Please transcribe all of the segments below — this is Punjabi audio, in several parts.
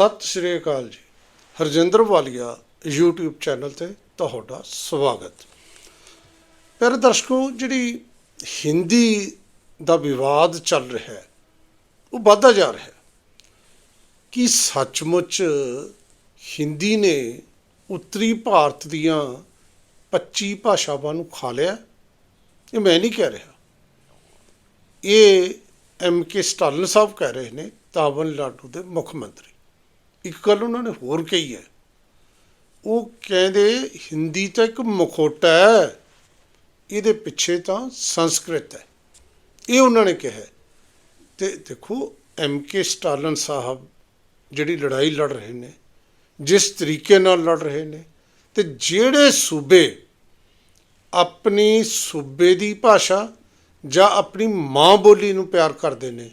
ਸਤਿ ਸ਼੍ਰੀ ਅਕਾਲ ਜੀ। ਹਰਜਿੰਦਰ ਵਾਲੀਆ YouTube ਚੈਨਲ ਤੇ ਤੁਹਾਡਾ ਸਵਾਗਤ। ਪਿਆਰੇ ਦਰਸ਼ਕੋ, ਜਿਹੜੀ ਹਿੰਦੀ ਦਾ ਵਿਵਾਦ ਚੱਲ ਰਿਹਾ ਹੈ, ਉਹ ਵੱਧਦਾ ਜਾ ਰਿਹਾ ਹੈ। ਕੀ ਸੱਚਮੁੱਚ ਹਿੰਦੀ ਨੇ ਉੱਤਰੀ ਭਾਰਤ ਦੀਆਂ 25 ਭਾਸ਼ਾਵਾਂ ਨੂੰ ਖਾ ਲਿਆ? ਇਹ ਮੈਂ ਨਹੀਂ ਕਹਿ ਰਿਹਾ। ਇਹ ਐਮ ਕੇ ਸਟਾਲਿਨ ਸਾਹਿਬ ਕਹਿ ਰਹੇ ਨੇ ਤਾਮਿਲਨਾਡੂ ਦੇ ਮੁੱਖ ਮੰਤਰੀ। ਇੱਕ ਗੱਲ ਉਹਨਾਂ ਨੇ ਹੋਰ ਕਹੀ ਹੈ। ਉਹ ਕਹਿੰਦੇ ਹਿੰਦੀ ਤਾਂ ਇੱਕ ਮਖੌਟਾ ਹੈ, ਇਹਦੇ ਪਿੱਛੇ ਤਾਂ ਸੰਸਕ੍ਰਿਤ ਹੈ। ਇਹ ਉਹਨਾਂ ਨੇ ਕਿਹਾ ਹੈ। ਤੇ ਦੇਖੋ, ਐਮ ਕੇ ਸਟਾਲਿਨ ਸਾਹਿਬ ਜਿਹੜੀ ਲੜਾਈ ਲੜ ਰਹੇ ਨੇ, ਜਿਸ ਤਰੀਕੇ ਨਾਲ ਲੜ ਰਹੇ ਨੇ, ਤੇ ਜਿਹੜੇ ਸੂਬੇ ਆਪਣੀ ਸੂਬੇ ਦੀ ਭਾਸ਼ਾ ਜਾਂ ਆਪਣੀ ਮਾਂ ਬੋਲੀ ਨੂੰ ਪਿਆਰ ਕਰਦੇ ਨੇ,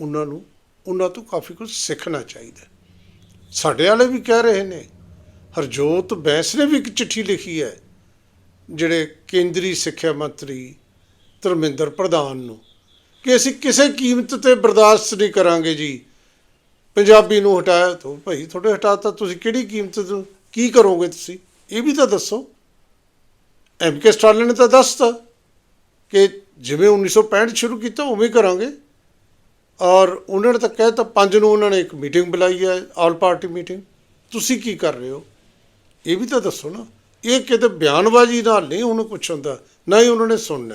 ਉਹਨਾਂ ਨੂੰ, ਉਹਨਾਂ ਤੋਂ ਕਾਫੀ ਕੁਝ ਸਿੱਖਣਾ ਚਾਹੀਦਾ ਸਾਡੇ ਵਾਲੇ ਵੀ ਕਹਿ ਰਹੇ ਨੇ। ਹਰਜੋਤ ਬੈਂਸ ਨੇ ਵੀ ਇੱਕ ਚਿੱਠੀ ਲਿਖੀ ਹੈ, ਜਿਹੜੇ ਕੇਂਦਰੀ ਸਿੱਖਿਆ ਮੰਤਰੀ ਧਰਮਿੰਦਰ ਪ੍ਰਧਾਨ ਨੂੰ, ਕਿ ਅਸੀਂ ਕਿਸੇ ਕੀਮਤ ਤੇ ਬਰਦਾਸ਼ਤ ਨਹੀਂ ਕਰਾਂਗੇ ਜੀ। ਪੰਜਾਬੀ ਨੂੰ ਹਟਾਇਆ ਤੋ ਭਾਈ ਤੁਹਾਡੇ ਹਟਾਤਾ, ਤੁਸੀਂ ਕਿਹੜੀ ਕੀਮਤ ਤੋਂ ਕੀ ਕਰੋਗੇ ਤੁਸੀਂ? ਇਹ ਵੀ ਤਾਂ ਦੱਸੋ। ਐਮ ਕੇ ਸਟਾਲਿਨ ਨੇ ਤਾਂ ਦੱਸਤਾ ਕਿ ਜਿਵੇਂ 1965 ਸ਼ੁਰੂ ਕੀਤਾ, ਉਵੇਂ ਕਰਾਂਗੇ। ਔਰ ਉਹਨਾਂ ਨੇ ਤਾਂ ਕਹਿ ਤਾਂ ਪੰਜ ਨੂੰ ਉਹਨਾਂ ਨੇ ਇੱਕ ਮੀਟਿੰਗ ਬੁਲਾਈ ਹੈ ਆਲ ਪਾਰਟੀ ਮੀਟਿੰਗ ਤੁਸੀਂ ਕੀ ਕਰ ਰਹੇ ਹੋ? ਇਹ ਵੀ ਤਾਂ ਦੱਸੋ ਨਾ। ਇਹ ਕਿਤੇ ਬਿਆਨਬਾਜ਼ੀ ਨਾਲ ਨਹੀਂ ਉਹਨੂੰ ਕੁਛ ਹੁੰਦਾ ਨਾ ਹੀ ਉਹਨਾਂ ਨੇ ਸੁਣਨਾ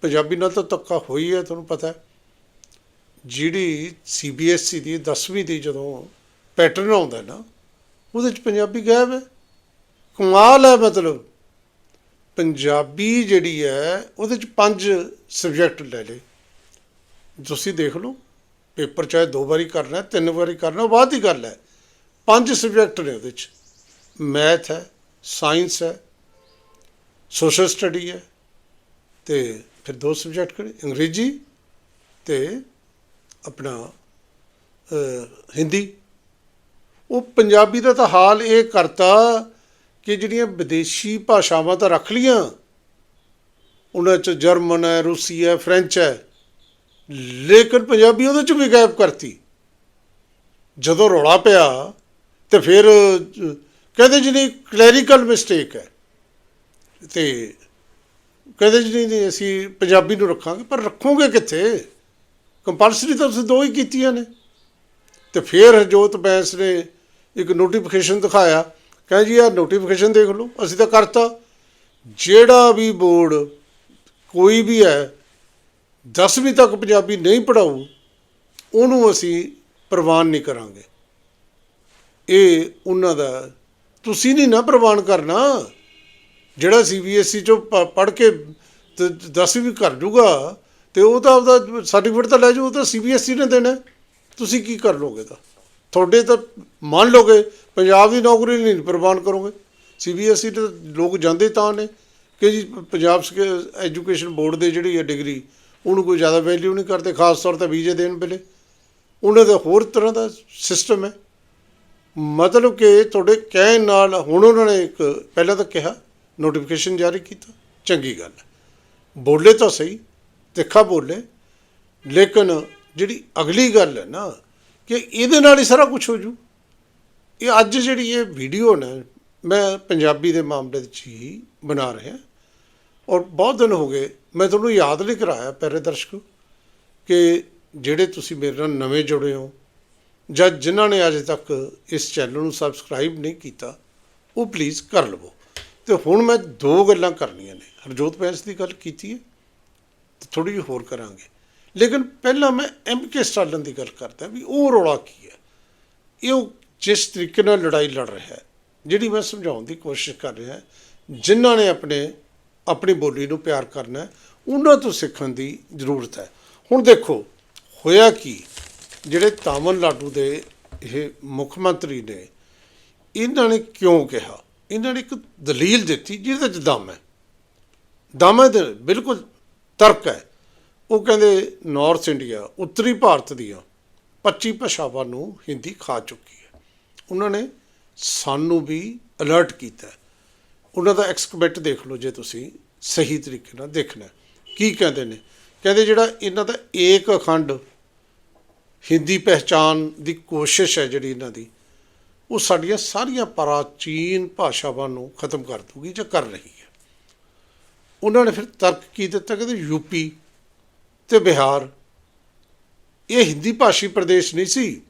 ਪੰਜਾਬੀ ਨਾਲ ਤਾਂ ਤੱਕਾ ਹੋਈ ਹੈ, ਤੁਹਾਨੂੰ ਪਤਾ ਹੈ। ਜਿਹੜੀ ਸੀਬੀਐਸਈ ਦੀ 10ਵੀਂ ਦੀ ਜਦੋਂ ਪੈਟਰਨ ਆਉਂਦਾ ਨਾ, ਉਹਦੇ ਚ ਪੰਜਾਬੀ ਗਾਇਬ ਹੈ। ਕਮਾਲ ਹੈ ਮਤਲਬ। ਪੰਜਾਬੀ ਜਿਹੜੀ ਹੈ, ਉਹਦੇ ਚ ਪੰਜ ਸਬਜੈਕਟ ਲੈ ਲਏ। ਤੁਸੀਂ ਦੇਖ ਲਓ, ਪੇਪਰ ਚਾਹੇ ਦੋ ਵਾਰੀ ਕਰਨਾ ਤਿੰਨ ਵਾਰੀ ਕਰਨਾ ਉਹ ਬਾਅਦ ਦੀ ਗੱਲ ਹੈ। ਪੰਜ ਸਬਜੈਕਟ ਨੇ ਉਹਦੇ ਚ। ਮੈਥ ਹੈ ਸਾਇੰਸ ਹੈ ਸੋਸ਼ਲ ਸਟੱਡੀ ਹੈ, ਤੇ ਫਿਰ ਦੋ ਸਬਜੈਕਟ ਕਿਹੜੇ ਅੰਗਰੇਜ਼ੀ ਤੇ ਆਪਣਾ ਹਿੰਦੀ। ਉਹ ਪੰਜਾਬੀ ਦਾ ਤਾਂ ਹਾਲ ਇਹ ਕਰਤਾ ਕਿ ਜਿਹੜੀਆਂ ਵਿਦੇਸ਼ੀ ਭਾਸ਼ਾਵਾਂ ਤਾਂ ਰੱਖ ਲੀਆਂ ਉਹਨਾਂ ਚ ਜਰਮਨ ਹੈ, ਰੂਸੀ ਹੈ, ਫ੍ਰੈਂਚ ਹੈ ਲੇਕਿਨ ਪੰਜਾਬੀ ਉਹਦੇ ਚ ਵੀ ਗਾਇਬ ਕਰਤੀ। ਜਦੋਂ ਰੌਲਾ ਪਿਆ ਤੇ ਫਿਰ ਕਹਿੰਦੇ ਜੀ ਨਹੀਂ ਕਲੈਰੀਕਲ ਮਿਸਟੇਕ ਹੈ ਤੇ ਕਹਿੰਦੇ ਜੀ ਨਹੀਂ, ਨਹੀਂ ਅਸੀਂ ਪੰਜਾਬੀ ਨੂੰ ਰੱਖਾਂਗੇ ਪਰ ਰੱਖੋਗੇ ਕਿੱਥੇ? ਕੰਪਲਸਰੀ ਤਾਂ ਤੁਸੀਂ ਦੋ ਹੀ ਕੀਤੀਆਂ ਨੇ। ਤੇ ਫਿਰ ਹਰਜੋਤ ਬੈਂਸ ਨੇ ਇੱਕ ਨੋਟੀਫਿਕੇਸ਼ਨ ਦਿਖਾਇਆ ਕਹਿੰਦੇ ਜੀ ਆਹ ਨੋਟੀਫਿਕੇਸ਼ਨ ਦੇਖ ਲਓ ਅਸੀਂ ਤਾਂ ਕਰਤਾ। ਜਿਹੜਾ ਵੀ ਬੋਰਡ ਕੋਈ ਵੀ ਹੈ 10ਵੀਂ ਤੱਕ ਪੰਜਾਬੀ ਨਹੀਂ ਪੜਾਊ ਉਹਨੂੰ ਅਸੀਂ ਪ੍ਰਵਾਨ ਨਹੀਂ ਕਰਾਂਗੇ। ਇਹ ਉਹਨਾਂ ਦਾ, ਤੁਸੀਂ ਨਹੀਂ ਨਾ ਪ੍ਰਵਾਨ ਕਰਨਾ, ਜਿਹੜਾ ਸੀਬੀਐਸਈ ਚੋਂ ਪੜ ਕੇ 10ਵੀਂ ਕਰ ਜੂਗਾ, ਤੇ ਉਹ ਤਾਂ ਆਪਦਾ ਸਰਟੀਫਿਕੇਟ ਤਾਂ ਲੈ ਜਾਊ ਉਹ ਤਾਂ ਸੀਬੀਐਸਈ ਨੇ ਦੇਣਾ। ਤੁਸੀਂ ਕੀ ਕਰ ਲੋਗੇ ਤਾਂ? ਤੁਹਾਡੇ ਤਾਂ ਮੰਨ ਲੋਗੇ ਪੰਜਾਬ ਦੀ ਨੌਕਰੀ ਨਹੀਂ ਪ੍ਰਵਾਨ ਕਰੋਗੇ। ਸੀਬੀਐਸਈ ਤੇ ਲੋਕ ਜਾਂਦੇ ਤਾਂ ਨੇ ਕਿ ਜੀ ਪੰਜਾਬ ਐਜੂਕੇਸ਼ਨ ਬੋਰਡ ਦੇ ਜਿਹੜੀ ਹੈ ਡਿਗਰੀ ਉਹਨੂੰ ਕੋਈ ਜ਼ਿਆਦਾ ਵੈਲਿਊ ਨਹੀਂ ਕਰਦੇ, ਖਾਸ ਤੌਰ ਤੇ ਵੀਜ਼ੇ ਦੇਣ ਵੇਲੇ। ਉਹਨਾਂ ਦਾ ਹੋਰ ਤਰ੍ਹਾਂ ਦਾ ਸਿਸਟਮ ਹੈ। ਮਤਲਬ ਕਿ ਤੁਹਾਡੇ ਕਹਿਣ ਨਾਲ ਹੁਣ ਉਹਨਾਂ ਨੇ ਇੱਕ ਪਹਿਲਾਂ ਤਾਂ ਕਿਹਾ ਨੋਟੀਫਿਕੇਸ਼ਨ ਜਾਰੀ ਕੀਤਾ, ਚੰਗੀ ਗੱਲ ਹੈ। ਬੋਲੇ ਤਾਂ ਸਹੀ, ਤਿੱਖਾ ਬੋਲੇ, ਲੇਕਿਨ ਜਿਹੜੀ ਅਗਲੀ ਗੱਲ ਹੈ ਨਾ, ਕਿ ਇਹਦੇ ਨਾਲ ਹੀ ਸਾਰਾ ਕੁਝ ਹੋ ਜੂ। ਇਹ ਅੱਜ ਜਿਹੜੀ ਇਹ ਵੀਡੀਓ ਨੇ, ਮੈਂ ਪੰਜਾਬੀ ਦੇ ਮਾਮਲੇ 'ਚ ਹੀ ਬਣਾ ਰਿਹਾ। ਔਰ ਬਹੁਤ ਦਿਨ ਹੋ ਗਏ ਮੈਂ ਤੁਹਾਨੂੰ ਯਾਦ ਨਹੀਂ ਕਰਾਇਆ ਪਿਆਰੇ ਦਰਸ਼ਕੋ, ਕਿ ਜਿਹੜੇ ਤੁਸੀਂ ਮੇਰੇ ਨਾਲ ਨਵੇਂ ਜੁੜੇ ਹੋ ਜਾਂ ਜਿਨ੍ਹਾਂ ਨੇ ਅਜੇ ਤੱਕ ਇਸ ਚੈਨਲ ਨੂੰ ਸਬਸਕ੍ਰਾਈਬ ਨਹੀਂ ਕੀਤਾ, ਉਹ ਪਲੀਜ਼ ਕਰ ਲਵੋ। ਤੇ ਹੁਣ ਮੈਂ ਦੋ ਗੱਲਾਂ ਕਰਨੀਆਂ ਨੇ। ਹਰਜੋਤ ਬੈਂਸ ਦੀ ਗੱਲ ਕੀਤੀ ਹੈ, ਤੇ ਥੋੜੀ ਜਿਹੀ ਹੋਰ ਕਰਾਂਗੇ। ਲੇਕਿਨ ਪਹਿਲਾਂ ਮੈਂ ਐਮ ਕੇ ਸਟਾਲਨ ਦੀ ਗੱਲ ਕਰਦਾ ਵੀ ਉਹ ਰੌਲਾ ਕੀ ਹੈ? ਇਹ ਉਹ ਜਿਸ ਤਰੀਕੇ ਨਾਲ ਲੜਾਈ ਲੜ ਰਿਹਾ ਹੈ, ਜਿਹੜੀ ਮੈਂ ਸਮਝਾਉਣ ਦੀ ਕੋਸ਼ਿਸ਼ ਕਰ ਰਿਹਾ, ਜਿਨ੍ਹਾਂ ਨੇ ਆਪਣੇ ਆਪਣੀ ਬੋਲੀ ਨੂੰ ਪਿਆਰ ਕਰਨਾ ਉਹਨਾਂ ਤੋਂ ਸਿੱਖਣ ਦੀ ਜ਼ਰੂਰਤ ਹੈ। ਹੁਣ ਦੇਖੋ, ਹੋਇਆ ਕੀ? ਜਿਹੜੇ ਤਾਮਿਲਨਾਡੂ ਦੇ ਇਹ ਮੁੱਖ ਮੰਤਰੀ ਨੇ, ਇਹਨਾਂ ਨੇ ਕਿਉਂ ਕਿਹਾ? ਇਹਨਾਂ ਨੇ ਇੱਕ ਦਲੀਲ ਦਿੱਤੀ ਜਿਹਦੇ 'ਚ ਦਮ ਹੈ। ਦਮ ਹੈ ਬਿਲਕੁਲ ਤਰਕ ਹੈ। ਉਹ ਕਹਿੰਦੇ ਨਾਰਥ ਇੰਡੀਆ ਉੱਤਰੀ ਭਾਰਤ ਦੀਆਂ 25 ਭਾਸ਼ਾਵਾਂ ਨੂੰ ਹਿੰਦੀ ਖਾ ਚੁੱਕੀ ਹੈ। ਉਹਨਾਂ ਨੇ ਸਾਨੂੰ ਵੀ ਅਲਰਟ ਕੀਤਾ ਉਹਨਾਂ ਦਾ ਐਕਸਕਬੈਟ ਦੇਖ ਲਓ ਜੇ ਤੁਸੀਂ ਸਹੀ ਤਰੀਕੇ ਨਾਲ ਦੇਖਣਾ ਕੀ ਕਹਿੰਦੇ ਨੇ? ਕਹਿੰਦੇ ਜਿਹੜਾ ਇਹਨਾਂ ਦਾ ਏਕ ਅਖੰਡ ਹਿੰਦੀ ਪਹਿਚਾਨ ਦੀ ਕੋਸ਼ਿਸ਼ ਹੈ ਜਿਹੜੀ ਇਹਨਾਂ ਦੀ, ਉਹ ਸਾਡੀਆਂ ਸਾਰੀਆਂ ਪ੍ਰਾਚੀਨ ਭਾਸ਼ਾਵਾਂ ਨੂੰ ਖਤਮ ਕਰ ਦੂਗੀ ਜਾਂ ਕਰ ਰਹੀ ਹੈ। ਉਹਨਾਂ ਨੇ ਫਿਰ ਤਰਕ ਕੀ ਦਿੱਤਾ? ਕਿ ਯੂਪੀ ਤੇ ਬਿਹਾਰ। ਇਹ ਹਿੰਦੀ ਭਾਸ਼ੀ ਪ੍ਰਦੇਸ਼ ਨਹੀਂ ਸੀ।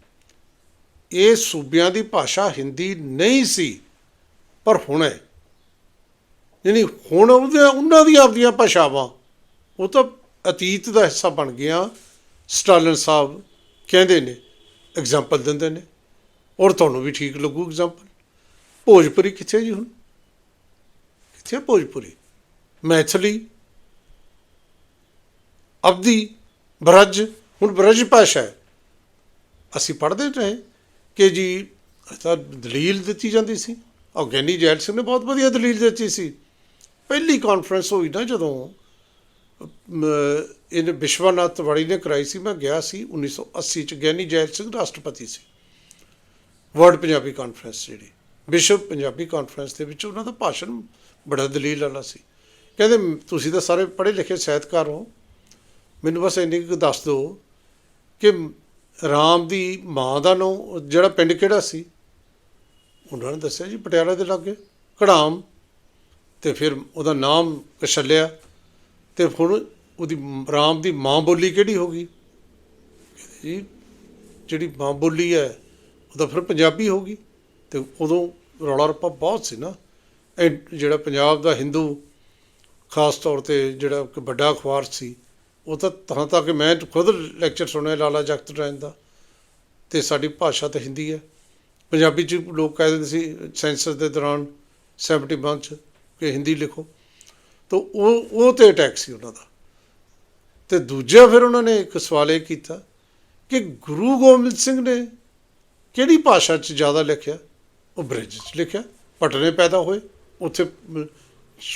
ਇਹ ਸੂਬਿਆਂ ਦੀ ਭਾਸ਼ਾ ਹਿੰਦੀ ਨਹੀਂ ਸੀ, ਪਰ ਹੁਣ ਹੈ। ਯਾਨੀ ਹੁਣ ਉਹਦੇ ਉਹਨਾਂ ਦੀਆਂ ਆਪਦੀਆਂ ਭਾਸ਼ਾਵਾਂ। ਉਹ ਤਾਂ ਅਤੀਤ ਦਾ ਹਿੱਸਾ ਬਣ ਗਿਆ ਸਟਾਲਿਨ ਸਾਹਿਬ ਕਹਿੰਦੇ ਨੇ ਐਗਜ਼ਾਮਪਲ ਦਿੰਦੇ ਨੇ। ਔਰ ਤੁਹਾਨੂੰ ਵੀ ਠੀਕ ਲੱਗੂ ਐਗਜ਼ਾਮਪਲ ਭੋਜਪੁਰੀ ਕਿੱਥੇ ਜੀ ਹੁਣ? ਕਿੱਥੇ ਹੈ ਭੋਜਪੁਰੀ? ਮੈਥਲੀ ਅਬਦੀ ਬ੍ਰਜ, ਹੁਣ ਬ੍ਰਜ ਭਾਸ਼ਾ ਹੈ। ਅਸੀਂ ਪੜ੍ਹਦੇ ਰਹੇ ਕਿ ਜੀ ਤਾਂ ਦਲੀਲ ਦਿੱਤੀ ਜਾਂਦੀ ਸੀ। ਔਰ ਗਿਆਨੀ ਜੈਲ ਸਿੰਘ ਨੇ ਬਹੁਤ ਵਧੀਆ ਦਲੀਲ ਦਿੱਤੀ ਸੀ। ਪਹਿਲੀ ਕਾਨਫਰੰਸ ਹੋਈ ਨਾ ਜਦੋਂ ਇਹਨੇ ਵਿਸ਼ਵਨਾਥ ਤਿਵਾੜੀ ਨੇ ਕਰਾਈ ਸੀ, ਮੈਂ ਗਿਆ ਸੀ 1980 ਚ, ਗਿਆਨੀ ਜੈਲ ਸਿੰਘ ਰਾਸ਼ਟਰਪਤੀ ਸੀ। ਵਰਲਡ ਪੰਜਾਬੀ ਕਾਨਫਰੰਸ ਜਿਹੜੀ, ਵਿਸ਼ਵ ਪੰਜਾਬੀ ਕਾਨਫਰੰਸ ਦੇ ਵਿੱਚ ਉਹਨਾਂ ਦਾ ਭਾਸ਼ਣ ਬੜਾ ਦਲੀਲ ਵਾਲਾ ਸੀ। ਕਹਿੰਦੇ, ਤੁਸੀਂ ਤਾਂ ਸਾਰੇ ਪੜ੍ਹੇ ਲਿਖੇ ਸਾਹਿਤਕਾਰ ਹੋ। ਮੈਨੂੰ ਬਸ ਇੰਨੀ ਕੁ ਦੱਸ ਦਿਓ ਕਿ ਰਾਮ ਦੀ ਮਾਂ ਦਾ ਨਾਂ, ਜਿਹੜਾ ਪਿੰਡ ਕਿਹੜਾ ਸੀ? ਉਹਨਾਂ ਨੇ ਦੱਸਿਆ ਜੀ, ਪਟਿਆਲਾ ਦੇ ਲਾਗੇ ਕੜਾਮ ਤੇ ਫਿਰ ਉਹਦਾ ਨਾਮ ਕਸ਼ਲਿਆ ਤੇ ਹੁਣ ਉਹਦੀ ਰਾਮ ਦੀ ਮਾਂ ਬੋਲੀ ਕਿਹੜੀ ਹੋ ਗਈ? ਜੀ, ਜਿਹੜੀ ਮਾਂ ਬੋਲੀ ਹੈ, ਉਹ ਤਾਂ ਫਿਰ ਪੰਜਾਬੀ ਹੋ ਗਈ। ਤੇ ਉਦੋਂ ਰੌਲਾ ਰੱਪਾ ਬਹੁਤ ਸੀ ਨਾ। ਇਹ ਜਿਹੜਾ ਪੰਜਾਬ ਦਾ ਹਿੰਦੂ ਖਾਸ ਤੌਰ ਤੇ ਜਿਹੜਾ ਇੱਕ ਵੱਡਾ ਅਖਬਾਰ ਸੀ, ਉਹ ਤਾਂ ਤਾਂ ਤੱਕ ਮੈਂ ਖੁਦ ਲੈਕਚਰ ਸੁਣਿਆ ਲਾਲਾ ਜਗਤ ਰਾਇਨ ਦਾ। ਤੇ ਸਾਡੀ ਭਾਸ਼ਾ ਤਾਂ ਹਿੰਦੀ ਹੈ। ਪੰਜਾਬੀ ਚ ਲੋਕ ਕਹਿ ਦਿੰਦੇ ਸੀ ਸੈਂਸਸ ਦੇ ਦੌਰਾਨ 71 ਚ। ਕਿ ਹਿੰਦੀ ਲਿਖੋ। ਤਾਂ ਉਹ ਉਹ ਤੇ ਅਟੈਕ ਸੀ ਉਹਨਾਂ ਦਾ। ਤੇ ਦੂਜਾ ਫਿਰ ਉਹਨਾਂ ਨੇ ਇੱਕ ਸਵਾਲ ਇਹ ਕੀਤਾ ਕਿ ਗੁਰੂ ਗੋਬਿੰਦ ਸਿੰਘ ਨੇ ਕਿਹੜੀ ਭਾਸ਼ਾ 'ਚ ਜ਼ਿਆਦਾ ਲਿਖਿਆ? ਉਹ ਬ੍ਰਿਜ 'ਚ ਲਿਖਿਆ। ਪਟਨੇ ਪੈਦਾ ਹੋਏ। ਉੱਥੇ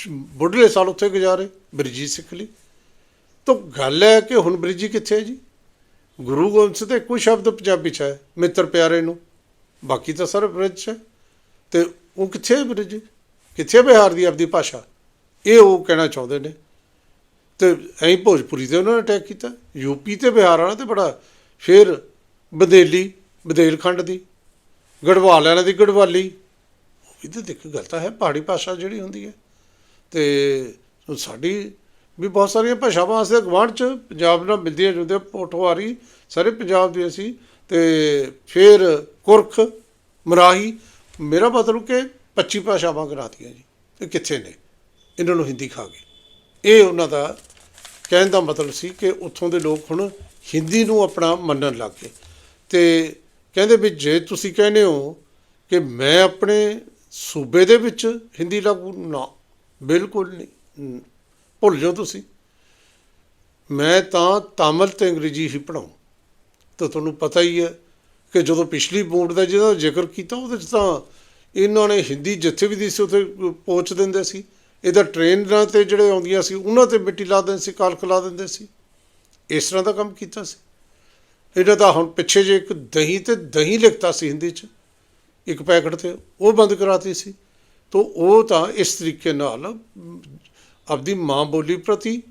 ਬੁੱਢਲੇ ਸਾਲ ਉੱਥੇ ਗੁਜ਼ਾਰੇ, ਬ੍ਰਿਜੀ ਸਿੱਖ ਲਈ। ਤਾਂ ਗੱਲ ਹੈ ਕਿ ਹੁਣ ਬ੍ਰਿਜੀ ਕਿੱਥੇ ਹੈ ਜੀ? ਗੁਰੂ ਗੋਬਿੰਦ ਸਿੰਘ ਦਾ ਕੋਈ ਸ਼ਬਦ ਪੰਜਾਬੀ 'ਚ ਹੈ, ਮਿੱਤਰ ਪਿਆਰੇ ਨੂੰ। ਬਾਕੀ ਤਾਂ ਸਾਰੇ ਬ੍ਰਿਜ 'ਚ ਹੈ। ਤੇ ਉਹ ਕਿੱਥੇ ਹੈ ਬ੍ਰਿਜ? ਕਿੱਥੇ ਬਿਹਾਰ ਦੀ ਆਪਦੀ ਭਾਸ਼ਾ? ਇਹ ਉਹ ਕਹਿਣਾ ਚਾਹੁੰਦੇ ਨੇ। ਤੇ ਐਂ ਭੋਜਪੁਰੀ ਤੇ ਉਹਨਾਂ ਨੇ ਅਟੈਕ ਕੀਤਾ। ਯੂਪੀ ਤੇ ਬਿਹਾਰ ਵਾਲਾ ਤੇ ਬੜਾ ਫਿਰ ਬਦੇਲੀ, ਬਦੇਲਖੰਡ ਦੀ, ਗੜਵਾਲ ਵਾਲਿਆਂ ਦੀ ਗੜਵਾਲੀ। ਉਹ ਵੀ ਤਾਂ ਦੇਖ, ਗੱਲ ਤਾਂ ਹੈ, ਪਹਾੜੀ ਭਾਸ਼ਾ ਜਿਹੜੀ ਹੁੰਦੀ ਹੈ। ਤੇ ਸਾਡੀ ਵੀ ਬਹੁਤ ਸਾਰੀਆਂ ਭਾਸ਼ਾਵਾਂ ਅਸੀਂ ਗਵਾਂਢ ਚ ਪੰਜਾਬ ਨਾਲ ਮਿਲਦੀਆਂ ਜੁਲਦੀਆਂ, ਪੋਠਵਾਰੀ, ਸਾਰੇ ਪੰਜਾਬ ਦੇ ਅਸੀਂ। ਤੇ ਫਿਰ ਕੁਰਖ, ਮਰਾਹੀ, ਮੇਰਾ ਮਤਲਬ ਕਿ 25 ਭਾਸ਼ਾਵਾਂ ਕਰਾਤੀਆਂ ਜੀ ਇਹ ਕਿੱਥੇ ਨੇ? ਇਹਨਾਂ ਨੂੰ ਹਿੰਦੀ ਖਾ ਗਏ। ਇਹ ਉਹਨਾਂ ਦਾ ਕਹਿਣ ਦਾ ਮਤਲਬ ਸੀ ਕਿ ਉੱਥੋਂ ਦੇ ਲੋਕ ਹੁਣ ਹਿੰਦੀ ਨੂੰ ਆਪਣਾ ਮੰਨਣ ਲੱਗ ਗਏ। ਤੇ ਕਹਿੰਦੇ ਵੀ ਜੇ ਤੁਸੀਂ ਕਹਿੰਦੇ ਹੋ ਕਿ ਮੈਂ ਆਪਣੇ ਸੂਬੇ ਦੇ ਵਿੱਚ ਹਿੰਦੀ ਲਾਗੂ ਨਾ, ਬਿਲਕੁਲ ਨਹੀਂ ਭੁੱਲ ਜਾਓ ਤੁਸੀਂ। ਮੈਂ ਤਾਂ ਤਾਮਿਲ ਤੇ ਅੰਗਰੇਜ਼ੀ ਹੀ ਪੜਾਉਂ ਤਾਂ ਤੁਹਾਨੂੰ ਪਤਾ ਹੀ ਹੈ ਕਿ ਜਦੋਂ ਪਿਛਲੀ ਬੋਰਡ ਦਾ ਜਿਹਦਾ ਜ਼ਿਕਰ ਕੀਤਾ, ਉਹਦੇ 'ਚ ਤਾਂ ਇਹਨਾਂ ਨੇ ਹਿੰਦੀ ਜਿੱਥੇ ਵੀ ਦੀ ਸੀ ਉੱਥੇ ਪਹੁੰਚ ਦਿੰਦੇ ਸੀ। ਇਹਦਾ ਟ੍ਰੇਨਾਂ ਤੇ ਜਿਹੜੇ ਆਉਂਦੀਆਂ ਸੀ, ਉਹਨਾਂ ਤੇ ਮਿੱਟੀ ਲਾ ਦਿੰਦੇ ਸੀ ਕਾਲਕ ਲਾ ਦਿੰਦੇ ਸੀ। ਇਸ ਤਰ੍ਹਾਂ ਦਾ ਕੰਮ ਕੀਤਾ ਸੀ। ਇਹਨਾਂ ਦਾ ਹੁਣ ਪਿੱਛੇ ਜੇ ਇੱਕ ਦਹੀਂ ਤੇ ਦਹੀਂ ਲਿਖਤਾ ਸੀ ਹਿੰਦੀ 'ਚ, ਇੱਕ ਪੈਕਟ ਤੇ, ਉਹ ਬੰਦ ਕਰਾਤੀ ਸੀ। ਤੋਂ ਉਹ ਤਾਂ ਇਸ ਤਰੀਕੇ ਨਾਲ ਆਪਦੀ ਮਾਂ ਬੋਲੀ ਪ੍ਰਤੀ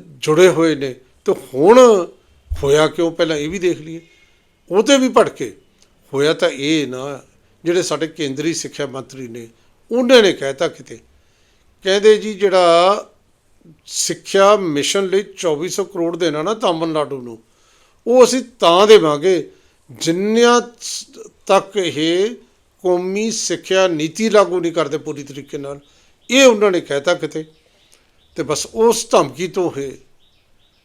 ਜੁੜੇ ਹੋਏ ਨੇ। ਤੇ ਹੁਣ ਹੋਇਆ ਕਿਉਂ? ਪਹਿਲਾਂ ਇਹ ਵੀ ਦੇਖ ਲਈਏ। ਉਹਤੇ ਵੀ ਭਟਕੇ ਹੋਇਆ ਤਾਂ ਇਹ ਨਾ ਜਿਹੜੇ ਸਾਡੇ ਕੇਂਦਰੀ ਸਿੱਖਿਆ ਮੰਤਰੀ ਨੇ, ਉਹਨਾਂ ਨੇ ਕਹਿਤਾ ਕਿਤੇ। ਕਹਿੰਦੇ ਜੀ ਜਿਹੜਾ ਸਿੱਖਿਆ ਮਿਸ਼ਨ ਲਈ 2400 ਕਰੋੜ ਦੇਣਾ ਨਾ ਤਾਮਿਲਨਾਡੂ ਨੂੰ, ਉਹ ਅਸੀਂ ਤਾਂ ਦੇਵਾਂਗੇ ਜਿੰਨਿਆਂ ਤੱਕ ਇਹ ਕੌਮੀ ਸਿੱਖਿਆ ਨੀਤੀ ਲਾਗੂ ਨਹੀਂ ਕਰਦੇ ਪੂਰੀ ਤਰੀਕੇ ਨਾਲ। ਇਹ ਉਹਨਾਂ ਨੇ ਕਹਿਤਾ ਕਿਤੇ। ਤੇ ਬਸ ਉਸ ਧਮਕੀ ਤੋਂ ਇਹ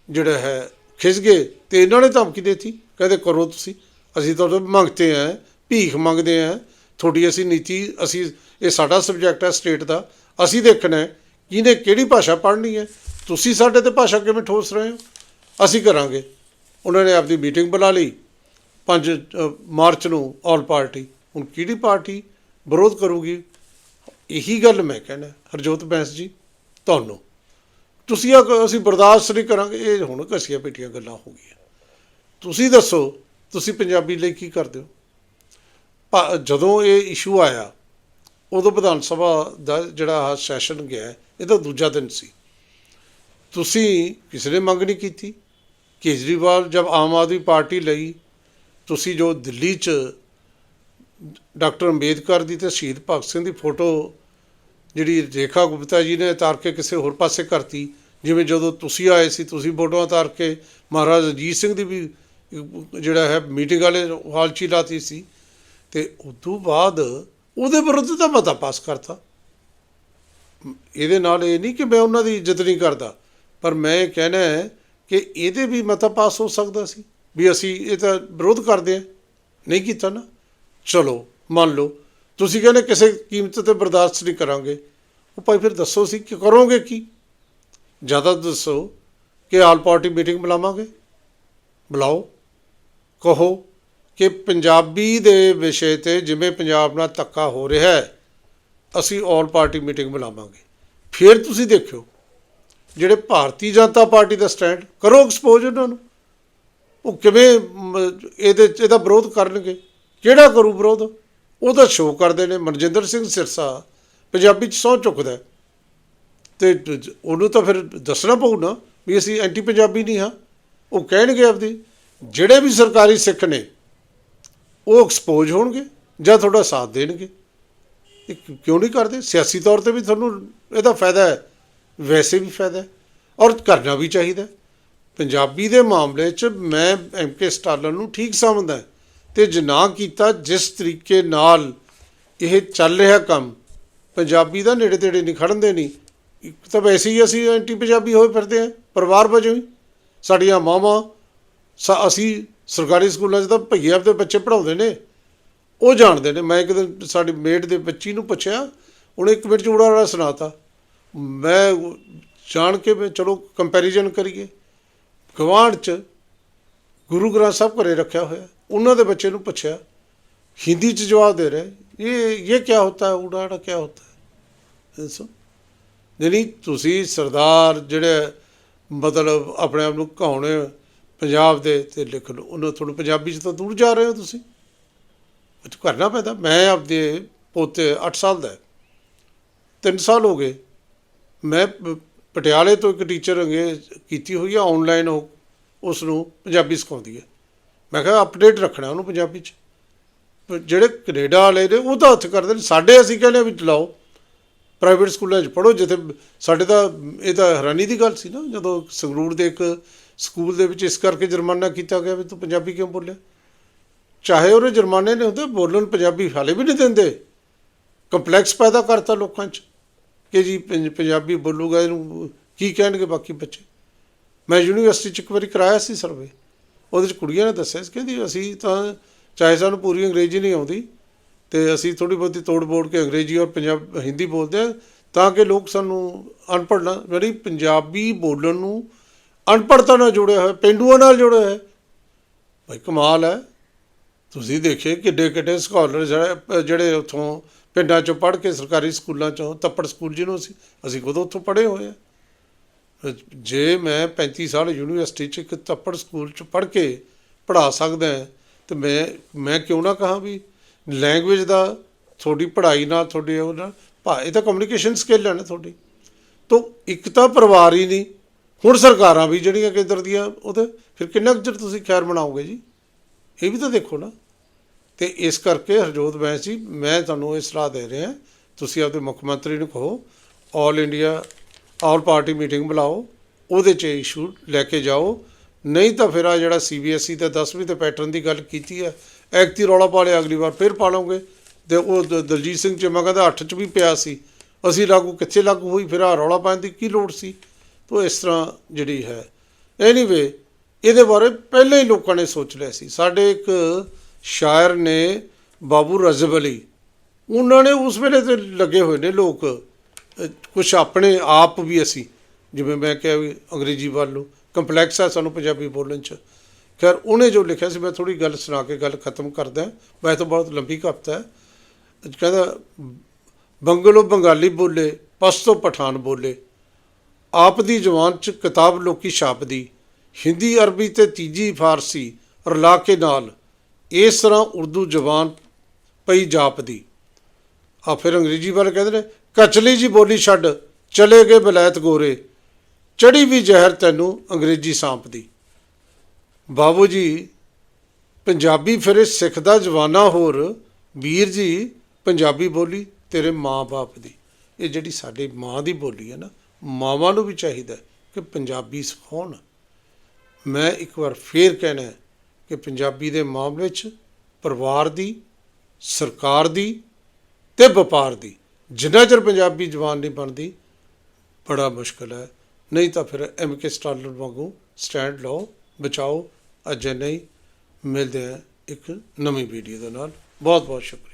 ਜਿਹੜਾ ਹੈ ਖਿਸ ਗਏ ਤੇ ਇਹਨਾਂ ਨੇ ਧਮਕੀ ਦਿੱਤੀ। ਕਹਿੰਦੇ ਕਰੋ ਤੁਸੀਂ, ਅਸੀਂ ਤੁਹਾਡੇ ਮੰਗਤੇ ਆ। ਭੀਖ ਮੰਗਦੇ ਆ, ਤੁਹਾਡੀ ਅਸੀਂ ਨੀਤੀ, ਅਸੀਂ, ਇਹ ਸਾਡਾ ਸਬਜੈਕਟ ਹੈ ਸਟੇਟ ਦਾ, ਅਸੀਂ ਦੇਖਣਾ ਹੈ ਕਿਹਨੇ ਕਿਹੜੀ ਭਾਸ਼ਾ ਪੜ੍ਹਨੀ ਹੈ, ਤੁਸੀਂ ਸਾਡੇ ਤੇ ਭਾਸ਼ਾ ਕਿਵੇਂ ਠੋਸ ਰਹੇ ਹੋ? ਅਸੀਂ ਕਰਾਂਗੇ। ਉਹਨਾਂ ਨੇ ਆਪਦੀ ਮੀਟਿੰਗ ਬੁਲਾ ਲਈ 5 ਮਾਰਚ ਨੂੰ ਆਲ ਪਾਰਟੀ ਹੁਣ ਕਿਹੜੀ ਪਾਰਟੀ ਵਿਰੋਧ ਕਰੂਗੀ? ਇਹੀ ਗੱਲ ਮੈਂ ਕਹਿਣਾ, ਹਰਜੋਤ ਬੈਂਸ ਜੀ, ਤੁਹਾਨੂੰ। ਤੁਸੀਂ ਆ ਅਸੀਂ ਬਰਦਾਸ਼ਤ ਨਹੀਂ ਕਰਾਂਗੇ, ਇਹ ਹੁਣ ਘਸੀਆਂ ਪੀਟੀਆਂ ਗੱਲਾਂ ਹੋ ਗਈਆਂ। ਤੁਸੀਂ ਦੱਸੋ, ਤੁਸੀਂ ਪੰਜਾਬੀ ਲਈ ਕੀ ਕਰਦੇ ਹੋ? ਜਦੋਂ ਇਹ ਇਸ਼ੂ ਆਇਆ, ਉਦੋਂ ਵਿਧਾਨ ਸਭਾ ਦਾ ਜਿਹੜਾ ਸੈਸ਼ਨ ਗਿਆ ਇਹਦਾ ਦੂਜਾ ਦਿਨ ਸੀ। ਤੁਸੀਂ ਕਿਸੇ ਨੇ ਮੰਗ ਨਹੀਂ ਕੀਤੀ? ਕੇਜਰੀਵਾਲ ਜਦ ਆਮ ਆਦਮੀ ਪਾਰਟੀ ਲਈ, ਤੁਸੀਂ ਜੋ ਦਿੱਲੀ 'ਚ ਡਾਕਟਰ ਅੰਬੇਦਕਰ ਦੀ ਤੇ ਸ਼ਹੀਦ ਭਗਤ ਸਿੰਘ ਦੀ ਫੋਟੋ, ਜਿਹੜੀ ਰੇਖਾ ਗੁਪਤਾ ਜੀ ਨੇ ਉਤਾਰ ਕੇ ਕਿਸੇ ਹੋਰ ਪਾਸੇ ਕਰਤੀ, ਜਿਵੇਂ ਜਦੋਂ ਤੁਸੀਂ ਆਏ ਸੀ, ਤੁਸੀਂ ਫੋਟੋਆਂ ਉਤਾਰ ਕੇ ਮਹਾਰਾਜਾ ਰਣਜੀਤ ਸਿੰਘ ਦੀ ਵੀ ਜਿਹੜਾ ਹੈ, ਮੀਟਿੰਗ ਵਾਲੇ ਹਾਲ 'ਚ ਹੀ ਲਾਤੀ ਸੀ। ਤੇ ਉਸ ਤੋਂ ਬਾਅਦ ਉਹਦੇ ਵਿਰੁੱਧ ਤਾਂ ਮਤਾ ਪਾਸ ਕਰਤਾ। ਇਹਦੇ ਨਾਲ ਇਹ ਨਹੀਂ ਕਿ ਮੈਂ ਉਹਨਾਂ ਦੀ ਇੱਜ਼ਤ ਨਹੀਂ ਕਰਦਾ, ਪਰ ਮੈਂ ਇਹ ਕਹਿਣਾ ਹੈ ਕਿ ਇਹਦੇ ਵੀ ਮਤਾ ਪਾਸ ਹੋ ਸਕਦਾ ਸੀ ਵੀ ਅਸੀਂ ਇਹ ਤਾਂ ਵਿਰੋਧ ਕਰਦੇ ਹਾਂ। ਨਹੀਂ ਕੀਤਾ ਨਾ। ਚਲੋ, ਮੰਨ ਲਓ, ਤੁਸੀਂ ਕਹਿੰਦੇ ਕਿਸੇ ਕੀਮਤ ਤੇ ਬਰਦਾਸ਼ਤ ਨਹੀਂ ਕਰਾਂਗੇ। ਉਹ ਭਾਈ ਫਿਰ ਦੱਸੋ ਸੀ ਕਿ ਕਰੋਗੇ ਕੀ? ਜ਼ਿਆਦਾ ਦੱਸੋ ਕਿ ਆਲ ਪਾਰਟੀ ਮੀਟਿੰਗ ਬੁਲਾਵਾਂਗੇ। ਬੁਲਾਓ, ਕਹੋ। ਕਿ ਪੰਜਾਬੀ ਦੇ ਵਿਸ਼ੇ ਤੇ ਜਿਵੇਂ ਪੰਜਾਬ ਨਾਲ ਧੱਕਾ ਹੋ ਰਿਹਾ ਹੈ, ਅਸੀਂ ਆਲ ਪਾਰਟੀ ਮੀਟਿੰਗ ਬੁਲਾਵਾਂਗੇ। ਫਿਰ ਤੁਸੀਂ ਦੇਖਿਓ, ਜਿਹੜੇ ਭਾਰਤੀ ਜਨਤਾ ਪਾਰਟੀ ਦਾ ਸਟੈਂਡ, ਕਰੋ ਐਕਸਪੋਜ਼ ਉਹਨਾਂ ਨੂੰ। ਉਹ ਕਿਵੇਂ ਇਹਦੇ, ਇਹਦਾ ਵਿਰੋਧ ਕਰਨਗੇ। ਕਿਹੜਾ ਕਰੂ ਵਿਰੋਧ? ਉਹ ਤਾਂ ਸ਼ੋਅ ਕਰਦੇ ਨੇ। ਮਨਜਿੰਦਰ ਸਿੰਘ ਸਿਰਸਾ ਪੰਜਾਬੀ ਚ ਸਹੁੰ ਚੁੱਕਦਾ ਹੈ। ਤੇ ਉਹਨੂੰ ਤਾਂ ਫਿਰ ਦੱਸਣਾ ਪਊ ਨਾ ਵੀ ਅਸੀਂ ਐਂਟੀ ਪੰਜਾਬੀ ਨਹੀਂ ਹਾਂ। ਉਹ ਕਹਿਣਗੇ ਆਪਦੀ। ਜਿਹੜੇ ਵੀ ਸਰਕਾਰੀ ਸਿੱਖ ਨੇ ਉਹ ਐਕਸਪੋਜ਼ ਹੋਣਗੇ ਜਾਂ ਤੁਹਾਡਾ ਸਾਥ ਦੇਣਗੇ। ਇਹ ਕਿਉਂ- ਨਹੀਂ ਕਰਦੇ? ਸਿਆਸੀ ਤੌਰ ਤੇ ਵੀ ਤੁਹਾਨੂੰ ਇਹਦਾ ਫਾਇਦਾ ਹੈ। ਵੈਸੇ ਵੀ ਫਾਇਦਾ ਹੈ ਔਰ ਕਰਨਾ ਵੀ ਚਾਹੀਦਾ ਪੰਜਾਬੀ ਦੇ ਮਾਮਲੇ 'ਚ ਮੈਂ ਐਮਕੇ ਸਟਾਲਨ ਨੂੰ ਠੀਕ ਸਮਝਦਾ ਤੇ ਜੇ ਨਾ ਕੀਤਾ, ਜਿਸ ਤਰੀਕੇ ਨਾਲ ਇਹ ਚੱਲ ਰਿਹਾ ਕੰਮ, ਪੰਜਾਬੀ ਦਾ ਨੇੜੇ ਤੇੜੇ ਨਹੀਂ ਖੜਨ ਦੇ ਨਹੀਂ ਇੱਕ ਤਾਂ ਵੈਸੇ ਹੀ ਅਸੀਂ ਐਂਟੀ ਪੰਜਾਬੀ ਹੋਏ ਫਿਰਦੇ ਹਾਂ, ਪਰਿਵਾਰ ਵਜੋਂ ਹੀ। ਸਾਡੀਆਂ ਮਾਵਾਂ, ਸਾ- ਅਸੀਂ ਸਰਕਾਰੀ ਸਕੂਲਾਂ 'ਚ ਤਾਂ ਭਈਏ ਆਪਦੇ ਬੱਚੇ ਪੜਾਉਂਦੇ ਨੇ। ਉਹ ਜਾਣਦੇ ਨੇ। ਮੈਂ ਇੱਕ ਦਿਨ ਸਾਡੀ ਮੇਟ ਦੇ ਬੱਚੀ ਨੂੰ ਪੁੱਛਿਆ, ਉਹਨੇ ਇੱਕ ਮਿੰਟ ਚ ਉੜਾ ਉੜਾ ਸੁਣਾਤਾ। ਮੈਂ ਜਾਣ ਕੇ ਮੈਂ ਚਲੋ ਕੰਪੈਰੀਜ਼ਨ ਕਰੀਏ। ਗਵਾਂਢ ਚ ਗੁਰੂ ਗ੍ਰੰਥ ਸਾਹਿਬ ਘਰੇ ਰੱਖਿਆ ਹੋਇਆ। ਉਹਨਾਂ ਦੇ ਬੱਚੇ ਨੂੰ ਪੁੱਛਿਆ, ਹਿੰਦੀ ਚ ਜਵਾਬ ਦੇ ਰਹੇ। ਇਹ ਇਹ ਕੀ ਹੁੰਦਾ ਹੈ? ਉੜਾ ਉੜਾ ਕੀ ਹੁੰਦਾ ਹੈ? ਦੱਸੋ। ਨਹੀਂ ਤੁਸੀਂ ਸਰਦਾਰ ਜਿਹੜੇ ਮਤਲਬ ਆਪਣੇ ਆਪ ਨੂੰ ਕਹਾਉਣੇ ਪੰਜਾਬ ਦੇ ਤੇ ਲਿਖ ਲਓ ਉਹਨਾਂ ਤੁਹਾਨੂੰ ਪੰਜਾਬੀ ਚ ਤਾਂ ਦੂਰ ਜਾ ਰਹੇ ਹੋ ਤੁਸੀਂ। ਉਹ ਕਰਨਾ ਪੈਂਦਾ। ਮੈਂ ਆਪਦੇ ਪੋਤੇ 8 ਸਾਲ ਦਾ 3 ਸਾਲ ਹੋ ਗਏ। ਮੈਂ ਪਟਿਆਲੇ ਤੋਂ ਇੱਕ ਟੀਚਰ ਅੰਗੇ ਕੀਤੀ ਹੋਈ ਆ ਆਨਲਾਈਨ ਉਹ ਉਸ ਨੂੰ ਪੰਜਾਬੀ ਸਿਖਾਉਂਦੀ ਹੈ। ਮੈਂ ਕਿਹਾ ਅਪਡੇਟ ਰੱਖਣਾ ਉਹਨੂੰ ਪੰਜਾਬੀ ਚ। ਜਿਹੜੇ ਕੈਨੇਡਾ ਵਾਲੇ ਨੇ ਉਹ ਤਾਂ ਹੱਥ ਕਰਦੇ ਨੇ। ਸਾਡੇ ਅਸੀਂ ਕਹਿੰਦੇ ਹਾਂ ਵੀ ਚਲਾਓ। ਪ੍ਰਾਈਵੇਟ ਸਕੂਲਾਂ 'ਚ ਪੜੋ ਜਿੱਥੇ ਸਾਡੇ ਤਾਂ ਇਹ ਤਾਂ ਹੈਰਾਨੀ ਦੀ ਗੱਲ ਸੀ ਨਾ, ਜਦੋਂ ਸੰਗਰੂਰ ਦੇ ਇੱਕ ਸਕੂਲ ਦੇ ਵਿੱਚ ਇਸ ਕਰਕੇ ਜੁਰਮਾਨਾ ਕੀਤਾ ਗਿਆ ਵੀ ਤੂੰ ਪੰਜਾਬੀ ਕਿਉਂ ਬੋਲਿਆ? ਚਾਹੇ ਉਹਦੇ ਜੁਰਮਾਨੇ ਨੇ ਹੁੰਦੇ, ਬੋਲਣ ਪੰਜਾਬੀ ਹਾਲੇ ਵੀ ਨਹੀਂ ਦਿੰਦੇ। ਕੰਪਲੈਕਸ ਪੈਦਾ ਕਰਤਾ ਲੋਕਾਂ 'ਚ ਕਿ ਜੀ ਪੰਜਾਬੀ ਬੋਲੂਗਾ, ਇਹਨੂੰ ਕੀ ਕਹਿਣਗੇ ਬਾਕੀ ਬੱਚੇ? ਮੈਂ ਯੂਨੀਵਰਸਿਟੀ 'ਚ ਇੱਕ ਵਾਰੀ ਕਰਾਇਆ ਸੀ ਸਰਵੇ। ਉਹਦੇ 'ਚ ਕੁੜੀਆਂ ਨੇ ਦੱਸਿਆ ਸੀ, ਕਹਿੰਦੀ ਅਸੀਂ ਤਾਂ, ਚਾਹੇ ਸਾਨੂੰ ਪੂਰੀ ਅੰਗਰੇਜ਼ੀ ਨਹੀਂ ਆਉਂਦੀ ਤੇ ਅਸੀਂ ਥੋੜੀ ਬਹੁਤੀ ਤੋੜ ਬੋੜ ਕੇ ਅੰਗਰੇਜ਼ੀ ਔਰ ਪੰਜਾਬ ਹਿੰਦੀ ਬੋਲਦੇ ਹਾਂ ਤਾਂ ਕਿ ਲੋਕ ਸਾਨੂੰ ਅਨਪੜ੍ਹ ਨਾ ਜਿਹੜੀ ਪੰਜਾਬੀ ਬੋਲਣ ਨੂੰ ਅਨਪੜ੍ਹਤਾ ਨਾਲ ਜੁੜਿਆ ਹੋਇਆ ਪੇਂਡੂਆਂ ਨਾਲ ਜੁੜਿਆ ਹੋਇਆ। ਭਾਈ ਕਮਾਲ ਹੈ। ਤੁਸੀਂ ਦੇਖੇ ਕਿੱਡੇ ਕਿੱਡੇ ਸਕਾਲਰ ਜਿਹੜੇ ਜਿਹੜੇ ਉੱਥੋਂ ਪਿੰਡਾਂ ਚੋਂ ਪੜ੍ਹ ਕੇ ਸਰਕਾਰੀ ਸਕੂਲਾਂ ਚੋਂ ਤੱਪੜ ਸਕੂਲ ਜਿਹਨੂੰ ਅਸੀਂ ਅਸੀਂ ਖੁਦ ਉੱਥੋਂ ਪੜ੍ਹੇ ਹੋਏ ਆ ਜੇ ਮੈਂ 35 ਸਾਲ ਯੂਨੀਵਰਸਿਟੀ ਚ ਇੱਕ ਤੱਪੜ ਸਕੂਲ ਚ ਪੜ੍ਹ ਕੇ ਪੜ੍ਹਾ ਸਕਦਾ ਹਾਂ, ਤੇ ਮੈਂ ਮੈਂ ਕਿਉਂ ਨਾ ਕਹਾਂ ਵੀ ਲੈਂਗੁਏਜ ਦਾ ਤੁਹਾਡੀ ਪੜ੍ਹਾਈ ਨਾਲ, ਤੁਹਾਡੇ ਉਹ ਨਾਲ, ਭਾ, ਇਹ ਤਾਂ ਕਮਿਊਨੀਕੇਸ਼ਨ ਸਕਿੱਲ ਹੈ ਨਾ ਤੁਹਾਡੀ। ਤੋਂ ਇੱਕ ਤਾਂ ਪਰਿਵਾਰ ਹੀ ਨਹੀਂ, ਹੁਣ ਸਰਕਾਰਾਂ ਵੀ ਜਿਹੜੀਆਂ ਕੇਂਦਰ ਦੀਆਂ ਉਹਦੇ ਫਿਰ ਕਿੰਨਾ ਕੁ ਚਿਰ ਤੁਸੀਂ ਖੈਰ ਬਣਾਓਗੇ ਜੀ? ਇਹ ਵੀ ਤਾਂ ਦੇਖੋ ਨਾ। ਤੇ ਇਸ ਕਰਕੇ ਹਰਜੋਤ ਬੈਂਸ ਜੀ ਮੈਂ ਤੁਹਾਨੂੰ ਇਹ ਸਲਾਹ ਦੇ ਰਿਹਾ, ਤੁਸੀਂ ਆਪਦੇ ਮੁੱਖ ਮੰਤਰੀ ਨੂੰ ਕਹੋ all India all party meeting ਬੁਲਾਓ, ਉਹਦੇ 'ਚ ਇਸ਼ੂ ਲੈ ਕੇ ਜਾਓ। ਨਹੀਂ ਤਾਂ ਫਿਰ ਆ ਜਿਹੜਾ ਸੀਬੀਐਸਈ ਦਾ 10ਵੀਂ ਤੇ ਪੈਟਰਨ ਦੀ ਗੱਲ ਕੀਤੀ ਹੈ ਐਕਤੀ ਰੌਲਾ ਪਾ ਲਿਆ, ਅਗਲੀ ਵਾਰ ਫਿਰ ਪਾ ਲਓਗੇ ਤੇ ਉਹ ਦ- ਦਲਜੀਤ ਸਿੰਘ ਚੀਮਾ ਕਹਿੰਦਾ 8 ਚ ਵੀ ਪਿਆ ਸੀ। ਅਸੀਂ ਲਾਗੂ ਕਿੱਥੇ ਲਾਗੂ ਹੋਈ? ਫਿਰ ਆ ਰੌਲਾ ਪਾਉਣ ਦੀ ਕੀ ਲੋੜ ਸੀ? ਤੋ ਇਸ ਤਰ੍ਹਾਂ ਜਿਹੜੀ ਹੈ। ਐਨੀਵੇ ਇਹਦੇ ਬਾਰੇ ਪਹਿਲਾਂ ਹੀ ਲੋਕਾਂ ਨੇ ਸੋਚ ਲਿਆ ਸੀ। ਸਾਡੇ ਇੱਕ ਸ਼ਾਇਰ ਨੇ ਬਾਬੂ ਰਜ਼ਬ ਅਲੀ। ਉਹਨਾਂ ਨੇ ਉਸ ਵੇਲੇ ਤੇ ਲੱਗੇ ਹੋਏ ਨੇ ਲੋਕ। ਕੁਝ ਆਪਣੇ ਆਪ ਵੀ ਅਸੀਂ, ਜਿਵੇਂ ਮੈਂ ਕਿਹਾ ਵੀ ਅੰਗਰੇਜ਼ੀ ਵੱਲ ਨੂੰ। ਕੰਪਲੈਕਸ ਆ ਸਾਨੂੰ ਪੰਜਾਬੀ ਬੋਲਣ ਚ। ਖੈਰ, ਉਹਨੇ ਜੋ ਲਿਖਿਆ ਸੀ, ਮੈਂ ਥੋੜੀ ਗੱਲ ਸੁਣਾ ਕੇ ਗੱਲ ਖਤਮ ਕਰਦਾ ਮੈਂ ਤਾਂ ਬਹੁਤ ਲੰਬੀ ਕਵਿਤਾ ਹੈ। ਕਹਿੰਦਾ, ਬੰਗਲੋ ਬੰਗਾਲੀ ਬੋਲੇ, ਪਸ਼ਤੋ ਪਠਾਨ ਬੋਲੇ। ਆਪ ਦੀ ਜ਼ੁਬਾਨ ਚ ਕਿਤਾਬ ਲੋਕੀ ਛਾਪਦੀ। ਹਿੰਦੀ, ਅਰਬੀ ਤੇ ਤੀਜੀ ਫਾਰਸੀ ਰਲਾ ਕੇ ਨਾਲ। ਇਸ ਤਰ੍ਹਾਂ ਉਰਦੂ ਜ਼ੁਬਾਨ ਪਈ ਜਾਪਦੀ। ਆ ਫਿਰ ਅੰਗਰੇਜ਼ੀ ਵਾਲੇ ਕਹਿੰਦੇ ਨੇ, ਕਚਲੀ ਜੀ ਬੋਲੀ ਛੱਡ, ਚਲੇ ਗਏ ਬਲੈਤ ਗੋਰੇ। ਚੜੀ ਵੀ ਜ਼ਹਿਰ ਤੈਨੂੰ ਅੰਗਰੇਜ਼ੀ ਸਾਂਪਦੀ। ਬਾਬੂ ਜੀ, ਪੰਜਾਬੀ ਫਿਰੇ ਸਿੱਖ ਦਾ ਜਵਾਨਾ ਹੋਰ, ਵੀਰ ਜੀ, ਪੰਜਾਬੀ ਬੋਲੀ, ਤੇਰੇ ਮਾਂ-ਬਾਪ ਦੀ। ਇਹ ਜਿਹੜੀ ਸਾਡੀ ਮਾਂ ਦੀ ਬੋਲੀ ਹੈ ਨਾ, ਮਾਵਾਂ ਨੂੰ ਵੀ ਚਾਹੀਦਾ ਕਿ ਪੰਜਾਬੀ ਸਿਖਾਉਣ। ਮੈਂ ਇੱਕ ਵਾਰ ਫੇਰ ਕਹਿਣਾ ਕਿ ਪੰਜਾਬੀ ਦੇ ਮਾਮਲੇ 'ਚ ਪਰਿਵਾਰ ਦੀ, ਸਰਕਾਰ ਦੀ ਤੇ ਵਪਾਰ ਦੀ, ਜਿੰਨਾ ਚਿਰ ਪੰਜਾਬੀ ਜ਼ਬਾਨ ਨਹੀਂ ਬਣਦੀ, ਬੜਾ ਮੁਸ਼ਕਲ ਹੈ। ਨਹੀਂ ਤਾਂ ਫਿਰ ਐਮ ਕੇ ਸਟਾਲਰ ਵਾਂਗੂ ਸਟੈਂਡ ਲਓ, ਬਚਾਓ ਅਜੇ ਨਹੀਂ ਮਿਲਦੇ ਹਾਂ ਇੱਕ ਨਵੀਂ ਵੀਡੀਓ ਦੇ ਨਾਲ। ਬਹੁਤ ਬਹੁਤ ਸ਼ੁਕਰੀਆ।